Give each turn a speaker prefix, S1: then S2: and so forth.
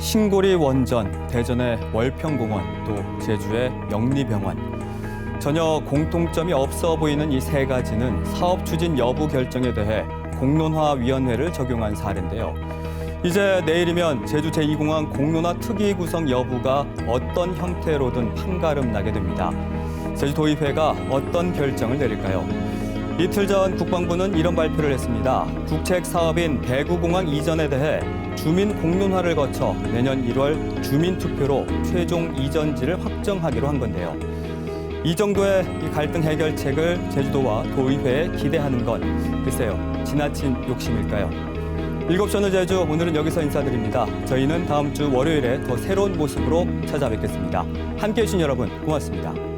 S1: 신고리 원전, 대전의 월평공원, 또 제주의 영리병원. 전혀 공통점이 없어 보이는 이 세 가지는 사업 추진 여부 결정에 대해 공론화위원회를 적용한 사례인데요. 이제 내일이면 제주 제2공항 공론화 특위 구성 여부가 어떤 형태로든 판가름 나게 됩니다. 제주도의회가 어떤 결정을 내릴까요? 이틀 전 국방부는 이런 발표를 했습니다. 국책 사업인 대구공항 이전에 대해 주민 공론화를 거쳐 내년 1월 주민 투표로 최종 이전지를 확정하기로 한 건데요. 이 정도의 이 갈등 해결책을 제주도와 도의회에 기대하는 건 글쎄요 지나친 욕심일까요? 일곱 시오늘 제주 오늘은 여기서 인사드립니다. 저희는 다음 주 월요일에 더 새로운 모습으로 찾아뵙겠습니다. 함께해 주신 여러분 고맙습니다.